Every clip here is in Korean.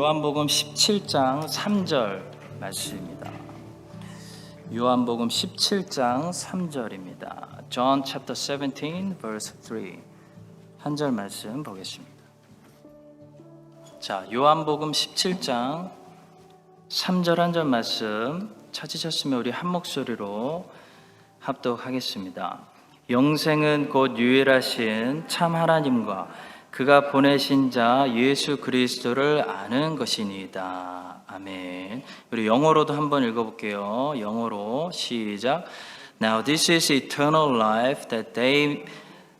요한복음 17장 3절 말씀입니다. 요한복음 17장 3절입니다. John chapter 17 verse 3. 한 절 말씀 보겠습니다. 자, 요한복음 17장 3절 한 절 말씀 찾으셨으면 우리 한 목소리로 합독하겠습니다. 영생은 곧 유일하신 참 하나님과 그가 보내신 자 예수 그리스도를 아는 것이니이다. 아멘. 우리 영어로도 한번 읽어볼게요. 영어로 시작. Now this is eternal life that they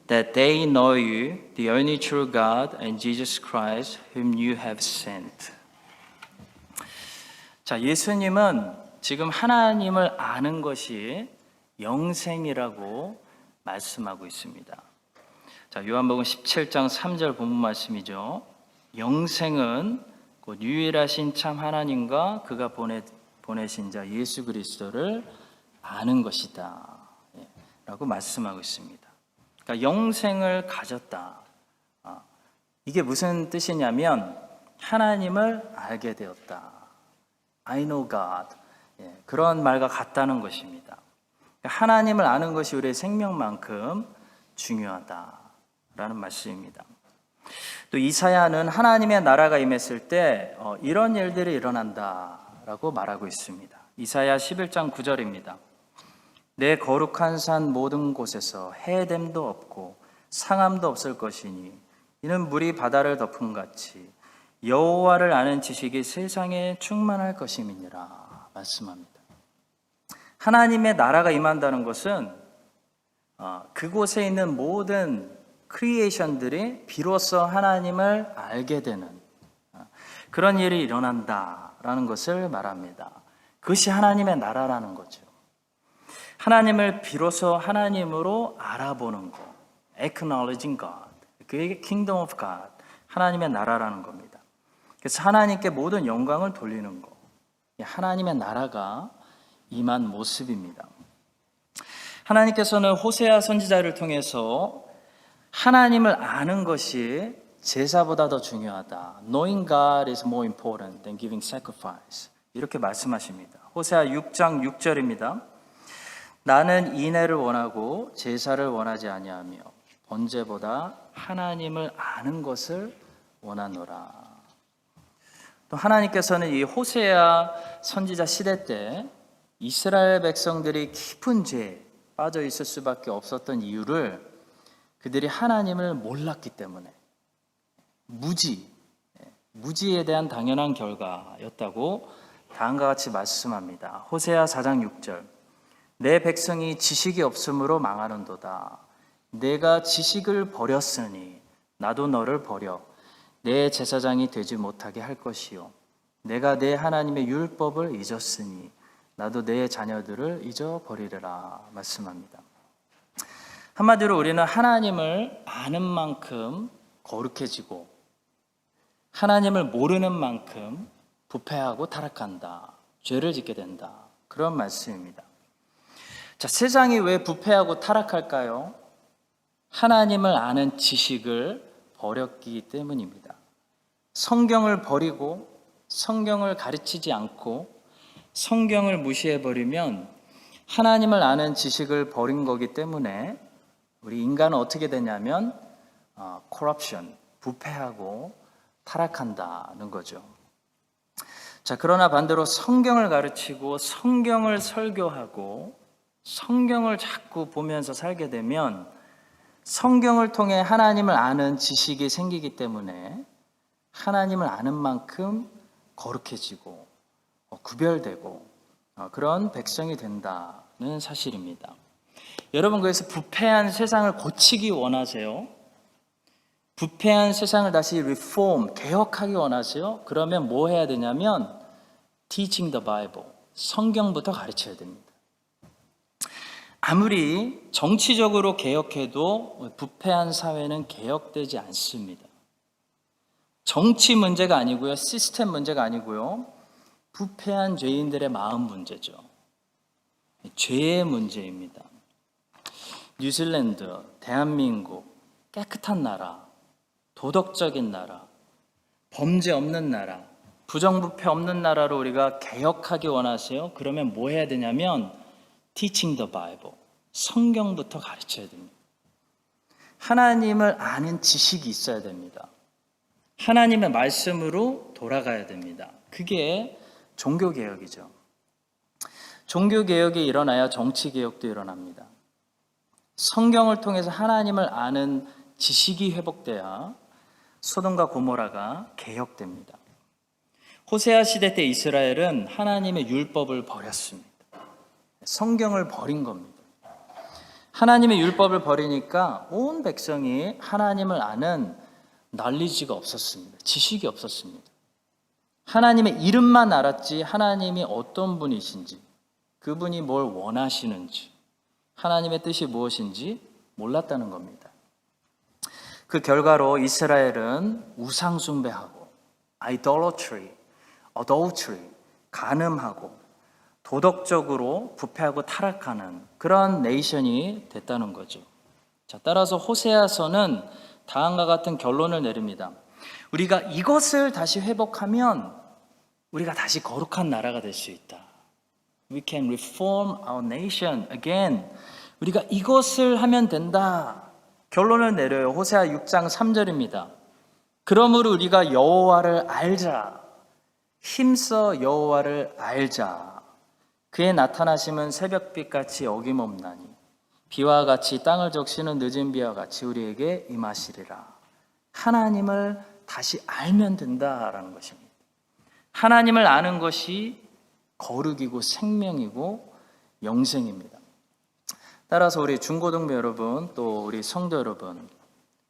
that they know you, the only true God, and Jesus Christ, whom you have sent. 자, 예수님은 지금 하나님을 아는 것이 영생이라고 말씀하고 있습니다. 자, 요한복음 17장 3절 본문 말씀이죠. 영생은 곧 유일하신 참 하나님과 그가 보내, 보내신 자 예수 그리스도를 아는 것이다. 예, 라고 말씀하고 있습니다. 그러니까 영생을 가졌다. 아, 이게 무슨 뜻이냐면 하나님을 알게 되었다. I know God. 예, 그런 말과 같다는 것입니다. 그러니까 하나님을 아는 것이 우리의 생명만큼 중요하다 라는 말씀입니다. 또 이사야는 하나님의 나라가 임했을 때 어, 이런 일들이 일어난다라고 말하고 있습니다. 이사야 11장 9절입니다. 내 거룩한 산 모든 곳에서 해됨도 없고 상함도 없을 것이니 이는 물이 바다를 덮음 같이 여호와를 아는 지식이 세상에 충만할 것임이니라 말씀합니다. 하나님의 나라가 임한다는 것은 어, 그곳에 있는 모든 크리에이션들이 비로소 하나님을 알게 되는 어, 그런 일이 일어난다라는 것을 말합니다. 그것이 하나님의 나라라는 거죠. 하나님을 비로소 하나님으로 알아보는 것, acknowledging God, 그게 kingdom of God, 하나님의 나라라는 겁니다. 그래서 하나님께 모든 영광을 돌리는 것, 하나님의 나라가 임한 모습입니다. 하나님께서는 호세아 선지자를 통해서 하나님을 아는 것이 제사보다 더 중요하다. Knowing God is more important than giving sacrifice. 이렇게 말씀하십니다. 호세아 6장 6절입니다. 나는 인애를 원하고 제사를 원하지 아니하며 번제보다 하나님을 아는 것을 원하노라. 또 하나님께서는 이 호세아 선지자 시대 때 이스라엘 백성들이 깊은 죄에 빠져 있을 수밖에 없었던 이유를 그들이 하나님을 몰랐기 때문에 무지, 무지에 대한 당연한 결과였다고 다음과 같이 말씀합니다. 호세아 4장 6절. 내 백성이 지식이 없으므로 망하는도다. 내가 지식을 버렸으니 나도 너를 버려 내 제사장이 되지 못하게 할 것이요. 내가 내 하나님의 율법을 잊었으니 나도 내 자녀들을 잊어버리리라 말씀합니다. 한마디로 우리는 하나님을 아는 만큼 거룩해지고 하나님을 모르는 만큼 부패하고 타락한다. 죄를 짓게 된다. 그런 말씀입니다. 자, 세상이 왜 부패하고 타락할까요? 하나님을 아는 지식을 버렸기 때문입니다. 성경을 버리고 성경을 가르치지 않고 성경을 무시해 버리면 하나님을 아는 지식을 버린 거기 때문에 우리 인간은 어떻게 되냐면 어, corruption, 부패하고 타락한다는 거죠. 자, 그러나 반대로 성경을 가르치고 성경을 설교하고 성경을 자꾸 보면서 살게 되면 성경을 통해 하나님을 아는 지식이 생기기 때문에 하나님을 아는 만큼 거룩해지고 어, 구별되고 어, 그런 백성이 된다는 사실입니다. 여러분 그래서 부패한 세상을 고치기 원하세요? 부패한 세상을 다시 reform, 개혁하기 원하세요? 그러면 뭐 해야 되냐면 teaching the Bible, 성경부터 가르쳐야 됩니다. 아무리 정치적으로 개혁해도 부패한 사회는 개혁되지 않습니다. 정치 문제가 아니고요, 시스템 문제가 아니고요, 부패한 죄인들의 마음 문제죠. 죄의 문제입니다. 뉴질랜드, 대한민국, 깨끗한 나라, 도덕적인 나라, 범죄 없는 나라, 부정부패 없는 나라로 우리가 개혁하기 원하세요? 그러면 뭐 해야 되냐면 teaching the Bible. 성경부터 가르쳐야 됩니다. 하나님을 아는 지식이 있어야 됩니다. 하나님의 말씀으로 돌아가야 됩니다. 그게 종교 개혁이죠. 종교 개혁이 일어나야 정치 개혁도 일어납니다. 성경을 통해서 하나님을 아는 지식이 회복돼야 소돔과 고모라가 개혁됩니다. 호세아 시대 때 이스라엘은 하나님의 율법을 버렸습니다. 성경을 버린 겁니다. 하나님의 율법을 버리니까 온 백성이 하나님을 아는 난리지가 없었습니다. 지식이 없었습니다. 하나님의 이름만 알았지 하나님이 어떤 분이신지 그분이 뭘 원하시는지 하나님의 뜻이 무엇인지 몰랐다는 겁니다. 그 결과로 이스라엘은 우상숭배하고 idolatry, adultery, 간음하고 도덕적으로 부패하고 타락하는 그런 네이션이 됐다는 거죠. 자, 따라서 호세아서는 다음과 같은 결론을 내립니다. 우리가 이것을 다시 회복하면 우리가 다시 거룩한 나라가 될 수 있다. We can reform our nation again. 우리가 이것을 하면 된다. 결론을 내려요. 호세아 6장 3절입니다. 그러므로 우리가 여호와를 알자. 힘써 여호와를 알자. 그의 나타나심은 새벽빛 같이 어김없나니 비와 같이 땅을 적시는 늦은 비와 같이 우리에게 임하시리라. 하나님을 다시 알면 된다라는 것입니다. 하나님을 아는 것이 거룩이고 생명이고 영생입니다. 따라서 우리 중고등부 여러분 또 우리 성도 여러분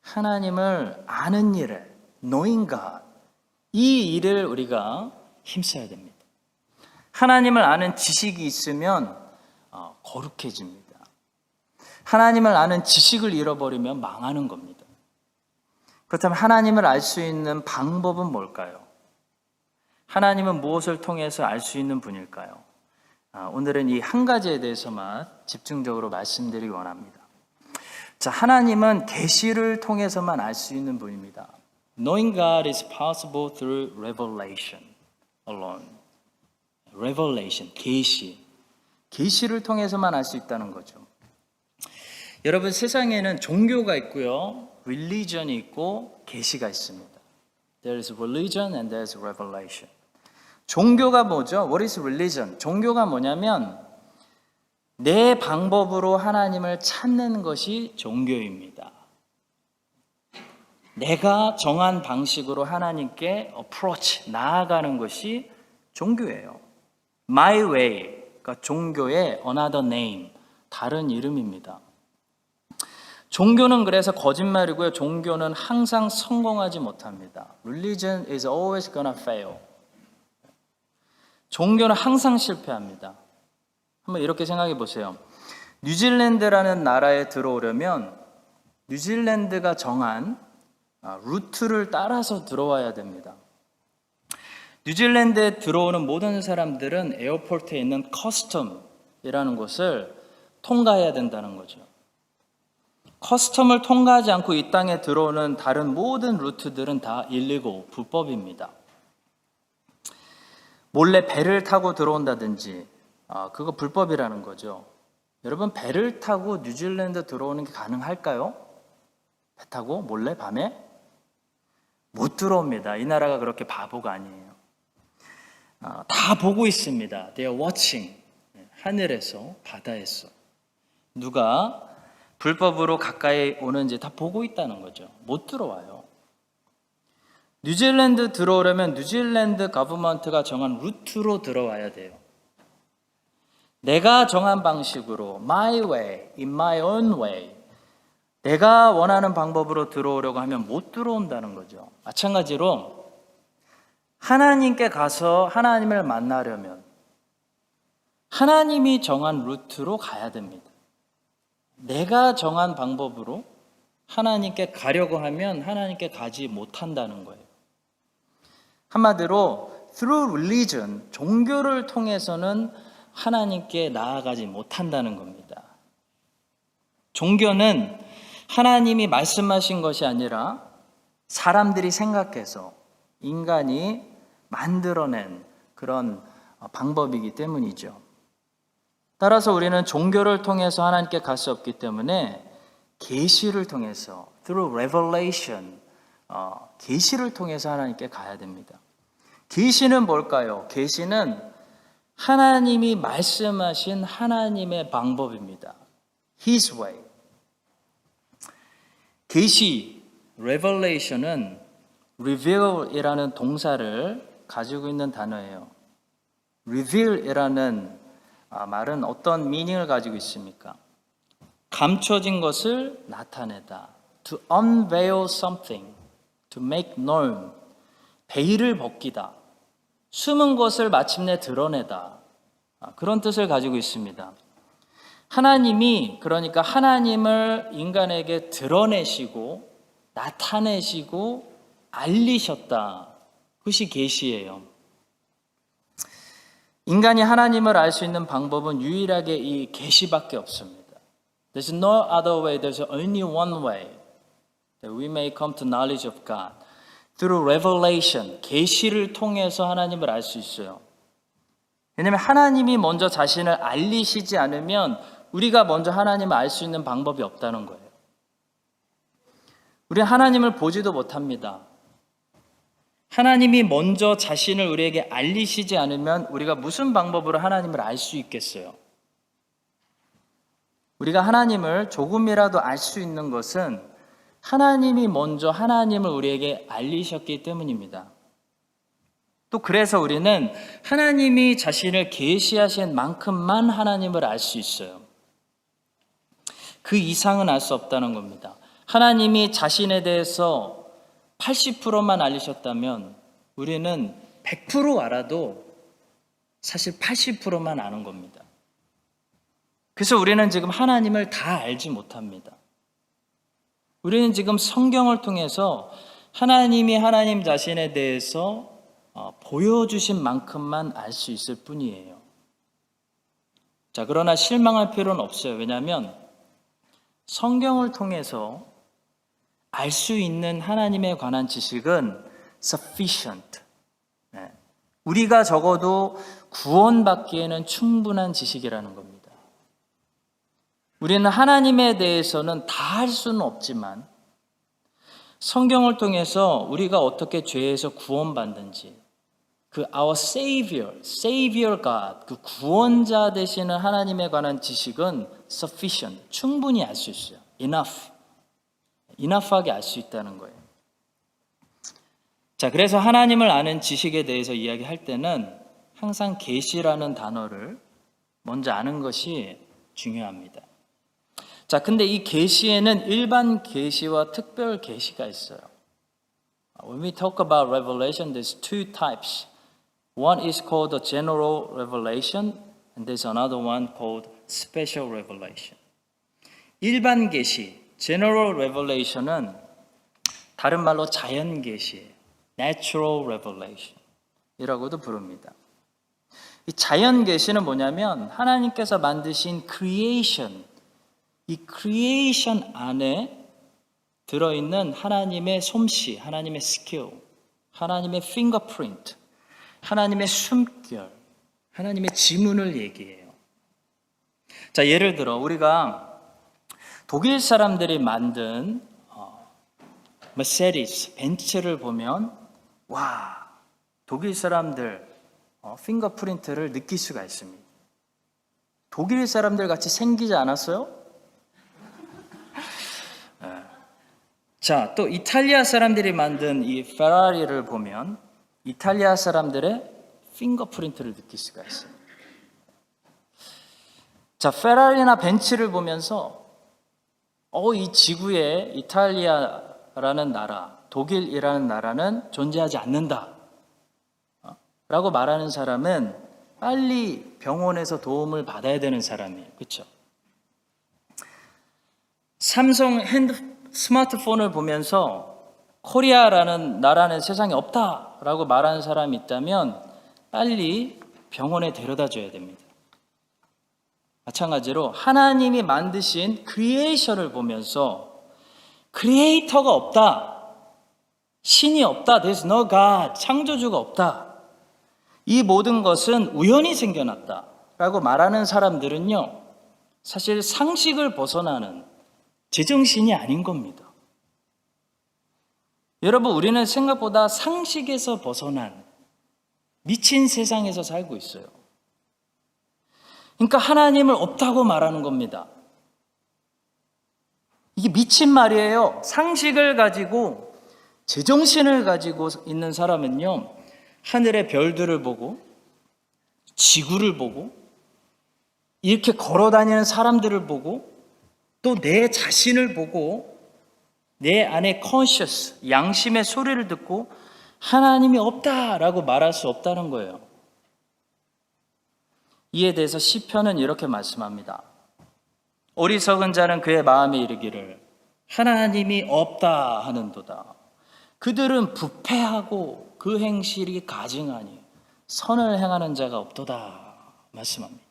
하나님을 아는 knowing God 이 일을 우리가 힘써야 됩니다. 하나님을 아는 지식이 있으면 어, 거룩해집니다. 하나님을 아는 지식을 잃어버리면 망하는 겁니다. 그렇다면 하나님을 알 수 있는 방법은 뭘까요? 하나님은 무엇을 통해서 알 수 있는 분일까요? 아, 오늘은 이 한 가지에 대해서만 집중적으로 말씀드리기 원합니다. 자, 하나님은 계시를 통해서만 알 수 있는 분입니다. Knowing God is possible through revelation alone. revelation, 계시. 계시를 통해서만 알 수 있다는 거죠. 여러분 세상에는 종교가 있고요. religion이 있고 계시가 있습니다. There is religion and there is revelation. 종교가 뭐죠? What is religion? 종교가 뭐냐면 내 방법으로 하나님을 찾는 것이 종교입니다. 내가 정한 방식으로 하나님께 approach, 나아가는 것이 종교예요. My way, 그러니까 종교의 another name, 다른 이름입니다. 종교는 그래서 거짓말이고요. 종교는 항상 성공하지 못합니다. Religion is always gonna fail. 종교는 항상 실패합니다. 한번 이렇게 생각해 보세요. 뉴질랜드라는 나라에 들어오려면 뉴질랜드가 정한 아, 루트를 따라서 들어와야 됩니다. 뉴질랜드에 들어오는 모든 사람들은 에어포트에 있는 커스텀이라는 곳을 통과해야 된다는 거죠. 커스텀을 통과하지 않고 이 땅에 들어오는 다른 모든 루트들은 다 일리고 불법입니다. 몰래 배를 타고 들어온다든지 아, 그거 불법이라는 거죠. 여러분 배를 타고 뉴질랜드 들어오는 게 가능할까요? 배 타고 몰래 밤에 못 들어옵니다. 이 나라가 그렇게 바보가 아니에요. 아, 다 보고 있습니다. They are watching. 하늘에서 바다에서 누가 불법으로 가까이 오는지 다 보고 있다는 거죠. 못 들어와요. 뉴질랜드 들어오려면 뉴질랜드 가브먼트가 정한 루트로 들어와야 돼요. 내가 정한 방식으로 my way, in my own way 내가 원하는 방법으로 들어오려고 하면 못 들어온다는 거죠. 마찬가지로 하나님께 가서 하나님을 만나려면 하나님이 정한 루트로 가야 됩니다. 내가 정한 방법으로 하나님께 가려고 하면 하나님께 가지 못한다는 거예요. 한마디로 through religion 종교를 통해서는 하나님께 나아가지 못한다는 겁니다. 종교는 하나님이 말씀하신 것이 아니라 사람들이 생각해서 인간이 만들어낸 그런 어, 방법이기 때문이죠. 따라서 우리는 종교를 통해서 하나님께 갈 수 없기 때문에 계시를 통해서 through revelation 어, 계시를 통해서 하나님께 가야 됩니다. 계시는 뭘까요? 계시는 하나님이 말씀하신 하나님의 방법입니다. His way. 계시 revelation은 reveal이라는 동사를 가지고 있는 단어예요. reveal이라는 아, 말은 어떤 미닝을 가지고 있습니까? 감춰진 것을 나타내다. To unveil something, to make known. 베일을 벗기다. 숨은 것을 마침내 드러내다. 아, 그런 뜻을 가지고 있습니다. 하나님이 그러니까 하나님을 인간에게 드러내시고 나타내시고 알리셨다. 그것이 계시예요. 인간이 하나님을 알 수 있는 방법은 유일하게 이 계시밖에 없습니다. There's no other way. There's only one way that we may come to knowledge of God. Through revelation, 계시를 통해서 하나님을 알 수 있어요. 왜냐하면 하나님이 먼저 자신을 알리시지 않으면 우리가 먼저 하나님을 알 수 있는 방법이 없다는 거예요. 우리 하나님을 보지도 못합니다. 하나님이 먼저 자신을 우리에게 알리시지 않으면 우리가 무슨 방법으로 하나님을 알 수 있겠어요? 우리가 하나님을 조금이라도 알 수 있는 것은 하나님이 먼저 하나님을 우리에게 알리셨기 때문입니다. 또 그래서 우리는 하나님이 자신을 계시하신 만큼만 하나님을 알 수 있어요. 그 이상은 알 수 없다는 겁니다. 하나님이 자신에 대해서 80%만 알리셨다면 우리는 100% 알아도 사실 80%만 아는 겁니다. 그래서 우리는 지금 하나님을 다 알지 못합니다. 우리는 지금 성경을 통해서 하나님이 하나님 자신에 대해서 어, 보여주신 만큼만 알 수 있을 뿐이에요. 자, 그러나 실망할 필요는 없어요. 왜냐하면 성경을 통해서 알 수 있는 하나님에 관한 지식은 sufficient. 네. 우리가 적어도 구원받기에는 충분한 지식이라는 겁니다. 우리는 하나님에 대해서는 다 할 수는 없지만 성경을 통해서 우리가 어떻게 죄에서 구원받는지 그 our savior, savior God, 그 구원자 되시는 하나님에 관한 지식은 sufficient, 충분히 알 수 있어요. enough. enough하게 알 수 있다는 거예요. 자, 그래서 하나님을 아는 지식에 대해서 이야기할 때는 항상 계시라는 단어를 먼저 아는 것이 중요합니다. 자, 근데 이 계시에는 일반 계시와 특별 계시가 있어요. When we talk about revelation, there's two types. One is called the general revelation, and there's another one called special revelation. 일반 계시, general revelation은 다른 말로 자연 계시, natural revelation 이라고도 부릅니다. 이 자연 계시는 뭐냐면 하나님께서 만드신 creation, 이 creation 안에 들어있는 하나님의 솜씨, 하나님의 스킬, 하나님의 fingerprint, 하나님의 숨결, 하나님의 지문을 얘기해요. 자, 예를 들어 우리가 독일 사람들이 만든 어, 메세디스 벤츠를 보면 와 독일 사람들 어, 핑거프린트를 느낄 수가 있습니다. 독일 사람들 같이 생기지 않았어요? 자, 또 이탈리아 사람들이 만든 이 페라리를 보면 이탈리아 사람들의 핑거프린트를 느낄 수가 있어요. 자, 페라리나 벤츠를 보면서 어, 이 지구에 이탈리아라는 나라, 독일이라는 나라는 존재하지 않는다. 어? 라고 말하는 사람은 빨리 병원에서 도움을 받아야 되는 사람이에요. 그렇죠? 삼성 핸드 스마트폰을 보면서 코리아라는 나라는 세상에 없다라고 말하는 사람이 있다면 빨리 병원에 데려다 줘야 됩니다. 마찬가지로 하나님이 만드신 크리에이션을 보면서 크리에이터가 없다. 신이 없다. There's no God. 창조주가 없다. 이 모든 것은 우연히 생겨났다 라고 말하는 사람들은요, 사실 상식을 벗어나는 제정신이 아닌 겁니다. 여러분, 우리는 생각보다 상식에서 벗어난 미친 세상에서 살고 있어요. 그러니까 하나님을 없다고 말하는 겁니다. 이게 미친 말이에요. 상식을 가지고 제정신을 가지고 있는 사람은요, 하늘의 별들을 보고, 지구를 보고, 이렇게 걸어 다니는 사람들을 보고, 또 내 자신을 보고, 내 안에 conscious, 양심의 소리를 듣고, 하나님이 없다라고 말할 수 없다는 거예요. 이에 대해서 시편은 이렇게 말씀합니다. 어리석은 자는 그의 마음에 이르기를 하나님이 없다 하는도다. 그들은 부패하고 그 행실이 가증하니 선을 행하는 자가 없도다 말씀합니다.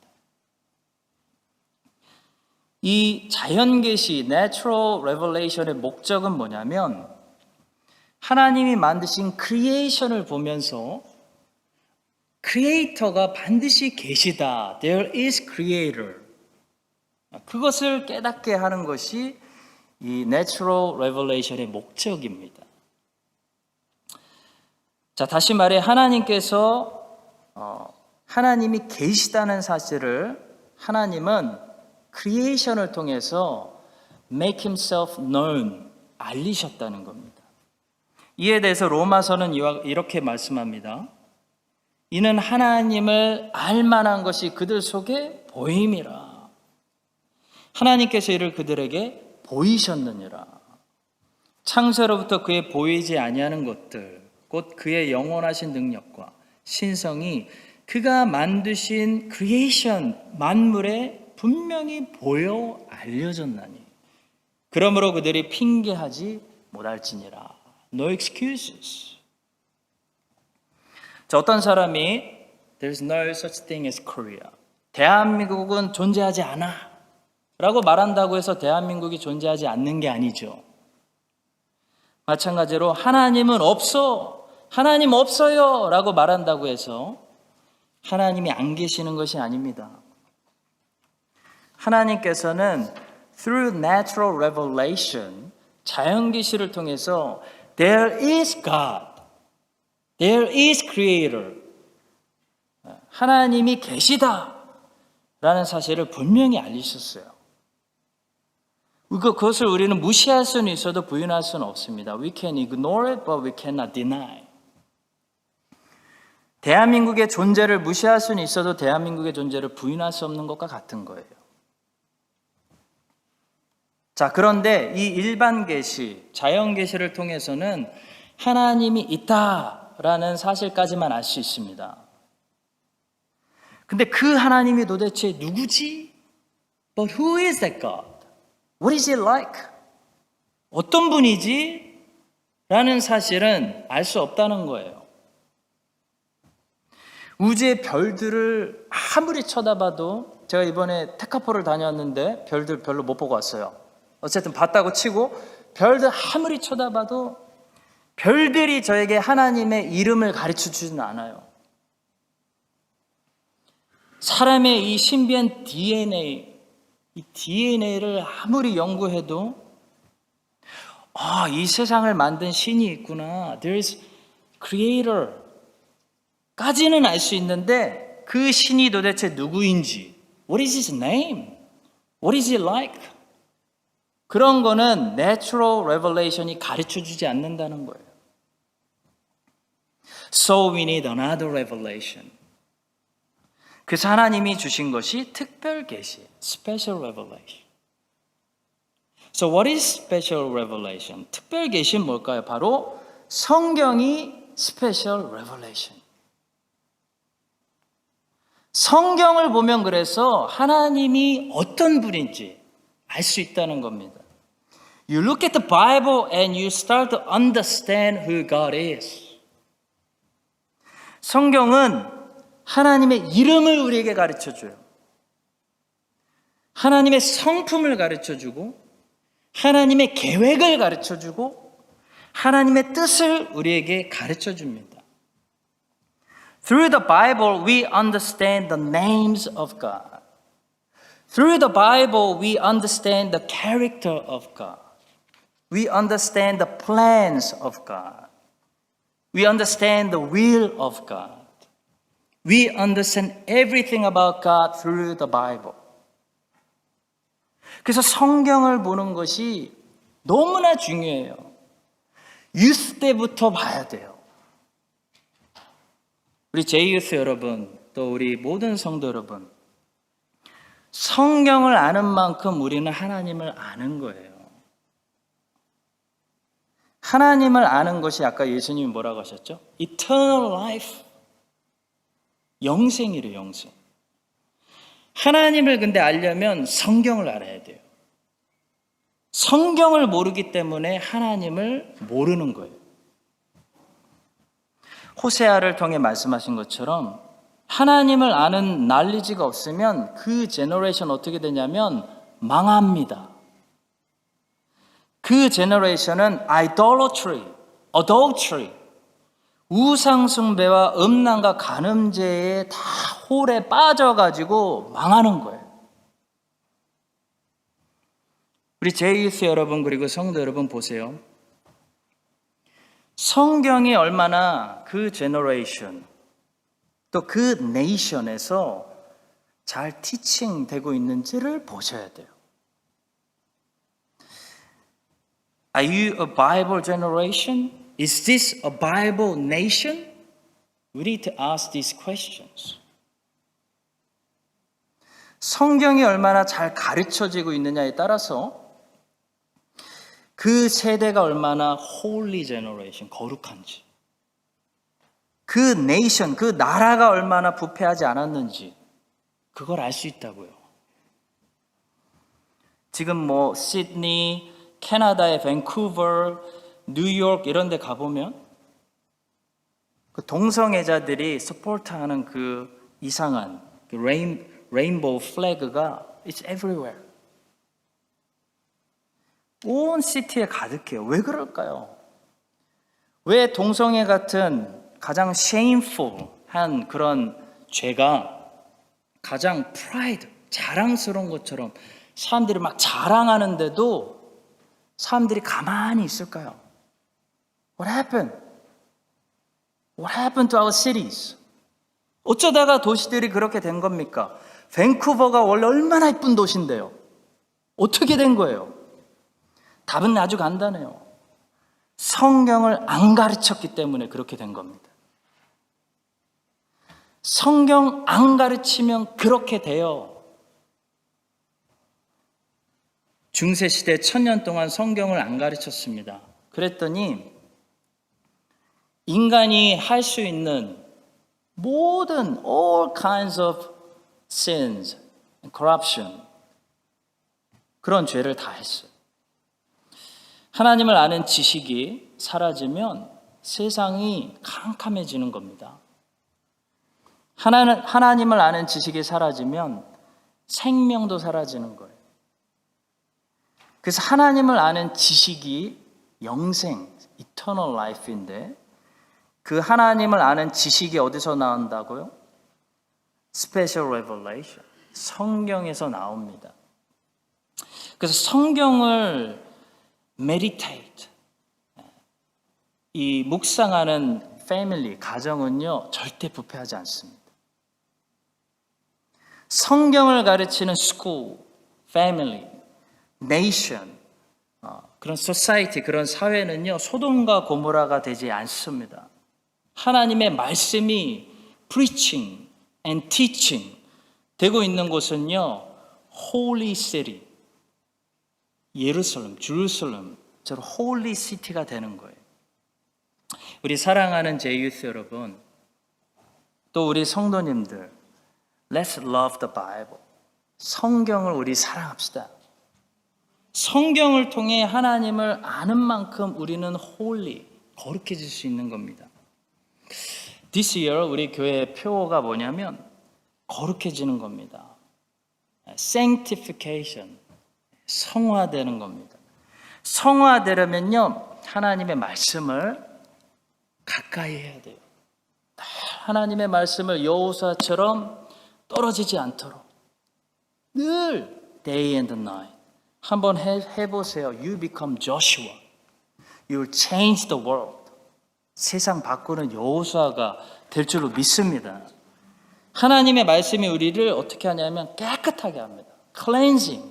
이 자연계시 natural revelation의 목적은 뭐냐면 하나님이 만드신 크리에이션을 보면서 크리에이터가 반드시 계시다. There is creator. 그것을 깨닫게 하는 것이 이 natural revelation의 목적입니다. 자, 다시 말해 하나님께서 어, 하나님이 계시다는 사실을 하나님은 크리에이션을 통해서 make himself known 알리셨다는 겁니다. 이에 대해서 로마서는 이렇게 말씀합니다. 이는 하나님을 알 만한 것이 그들 속에 보임이라. 하나님께서 이를 그들에게 보이셨느니라. 창세로부터 그의 보이지 아니하는 것들, 곧 그의 영원하신 능력과 신성이 그가 만드신 크리에이션 만물에 분명히 보여 알려졌나니. 그러므로 그들이 핑계하지 못할지니라. No excuses. 자, 어떤 사람이 There's no such thing as Korea. 대한민국은 존재하지 않아. 라고 말한다고 해서 대한민국이 존재하지 않는 게 아니죠. 마찬가지로 하나님은 없어. 하나님 없어요. 라고 말한다고 해서 하나님이 안 계시는 것이 아닙니다. 하나님께서는 through natural revelation 자연 계시를 통해서 there is God. There is creator. 하나님이 계시다. 라는 사실을 분명히 알리셨어요. 그- 그것을 우리는 무시할 수는 있어도 부인할 수는 없습니다. We can ignore it, but we cannot deny. 대한민국의 존재를 무시할 수는 있어도 대한민국의 존재를 부인할 수 없는 것과 같은 거예요. 자, 그런데 이 일반 계시, 자연 계시를 통해서는 하나님이 있다라는 사실까지만 알 수 있습니다. 근데 그 하나님이 도대체 누구지? But who is that God? What is he like? 어떤 분이지? 라는 사실은 알 수 없다는 거예요. 우주의 별들을 아무리 쳐다봐도 제가 이번에 테카포를 다녀왔는데 별들 별로 못 보고 왔어요. 어쨌든 봤다고 치고 별들 아무리 쳐다봐도 별들이 저에게 하나님의 이름을 가르쳐 주지는 않아요. 사람의 이 신비한 DNA, 이 DNA를 아무리 연구해도 아, 이 세상을 만든 신이 있구나. There is creator. 까지는 알 수 있는데 그 신이 도대체 누구인지, what is his name? What is he like? 그런 거는 natural revelation이 가르쳐 주지 않는다는 거예요. So we need another revelation. 그래서 하나님이 주신 것이 특별 계시, special revelation. So what is special revelation? 특별 계시는 뭘까요? 바로 성경이 special revelation. 성경을 보면 그래서 하나님이 어떤 분인지 알 수 있다는 겁니다. You look at the Bible and you start to understand who God is. 성경은 하나님의 이름을 우리에게 가르쳐 줘요. 하나님의 성품을 가르쳐 주고 하나님의 계획을 가르쳐 주고 하나님의 뜻을 우리에게 가르쳐 줍니다. Through the Bible, we understand the names of God. Through the Bible, we understand the character of God. We understand the plans of God. We understand the will of God. We understand everything about God through the Bible. 그래서 성경을 보는 것이 너무나 중요해요. 유스 때부터 봐야 돼요. 우리 제이유스 여러분, 또 우리 모든 성도 여러분, 성경을 아는 만큼 우리는 하나님을 아는 거예요. 하나님을 아는 것이 아까 예수님이 뭐라고 하셨죠? Eternal life. 영생이래, 영생. 하나님을 근데 알려면 성경을 알아야 돼요. 성경을 모르기 때문에 하나님을 모르는 거예요. 호세아를 통해 말씀하신 것처럼 하나님을 아는 난리지가 없으면 그 제너레이션 어떻게 되냐면 망합니다. 그 제너레이션은 idolatry, adultery, 우상숭배와 음란과 간음죄에 다 홀에 빠져가지고 망하는 거예요. 우리 제이스 여러분 그리고 성도 여러분 보세요. 성경이 얼마나 그 제너레이션 또 그 네이션에서 잘 티칭 되고 있는지를 보셔야 돼요. Are you a Bible generation? Is this a Bible nation? We need to ask these questions. 성경이 얼마나 잘 가르쳐지고 있느냐에 따라서 그 세대가 얼마나 holy generation, 거룩한지, 그 네이션, 그 나라가 얼마나 부패하지 않았는지, 그걸 알 수 있다고요. 지금 뭐 시드니, 캐나다의 밴쿠버, 뉴욕 이런 데 가보면 그 동성애자들이 서포트하는 그 이상한 그 레인, 레인보우 플래그가 it's everywhere. 온 시티에 가득해요. 왜 그럴까요? 왜 동성애 같은 가장 shameful한 그런 죄가 가장 pride, 자랑스러운 것처럼 사람들이 막 자랑하는데도 사람들이 가만히 있을까요? What happened? What happened to our cities? 어쩌다가 도시들이 그렇게 된 겁니까? 밴쿠버가 원래 얼마나 이쁜 도시인데요. 어떻게 된 거예요? 답은 아주 간단해요. 성경을 안 가르쳤기 때문에 그렇게 된 겁니다. 성경 안 가르치면 그렇게 돼요. 중세 시대 천년 동안 성경을 안 가르쳤습니다. 그랬더니 인간이 할 수 있는 모든 all kinds of sins, corruption 그런 죄를 다 했어요. 하나님을 아는 지식이 사라지면 세상이 캄캄해지는 겁니다. 하나는, 하나님을 아는 지식이 사라지면 생명도 사라지는 거예요. 그래서 하나님을 아는 지식이 영생, eternal life인데 그 하나님을 아는 지식이 어디서 나온다고요? Special revelation. 성경에서 나옵니다. 그래서 성경을 meditate. 이 묵상하는 패밀리, 가정은요, 절대 부패하지 않습니다. 성경을 가르치는 school, family, nation, 어, 그런 society, 그런 사회는요, 소돔과 고모라가 되지 않습니다. 하나님의 말씀이 preaching and teaching 되고 있는 곳은요, holy city, 예루살렘, 주루살렘, 저런 홀리 시티가 되는 거예요. 우리 사랑하는 제이유스 여러분, 또 우리 성도님들, let's love the Bible. 성경을 우리 사랑합시다. 성경을 통해 하나님을 아는 만큼 우리는 홀리, 거룩해질 수 있는 겁니다. This year 우리 교회 표어가 뭐냐면 거룩해지는 겁니다. Sanctification. 성화되는 겁니다. 성화되려면요, 하나님의 말씀을 가까이 해야 돼요. 늘 하나님의 말씀을 여호사처럼 떨어지지 않도록 늘 day and night 한번 해, 해보세요. You become Joshua. You change the world. 세상 바꾸는 여호수아가 될 줄로 믿습니다. 하나님의 말씀이 우리를 어떻게 하냐면 깨끗하게 합니다. cleansing.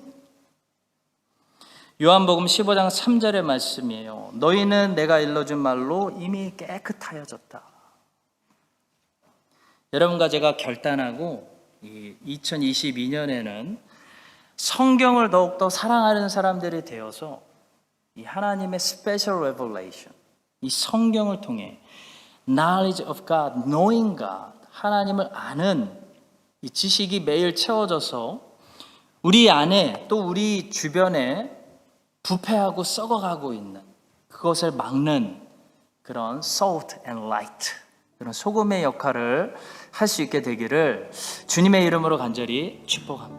요한복음 15장 3절의 말씀이에요. 너희는 내가 일러준 말로 이미 깨끗하여졌다. 여러분과 제가 결단하고 2022년에는 성경을 더욱더 사랑하는 사람들이 되어서 이 하나님의 special revelation, 이 성경을 통해 knowledge of God, knowing God, 하나님을 아는 이 지식이 매일 채워져서 우리 안에 또 우리 주변에 부패하고 썩어가고 있는 그것을 막는 그런 salt and light, 그런 소금의 역할을 할 수 있게 되기를 주님의 이름으로 간절히 축복합니다.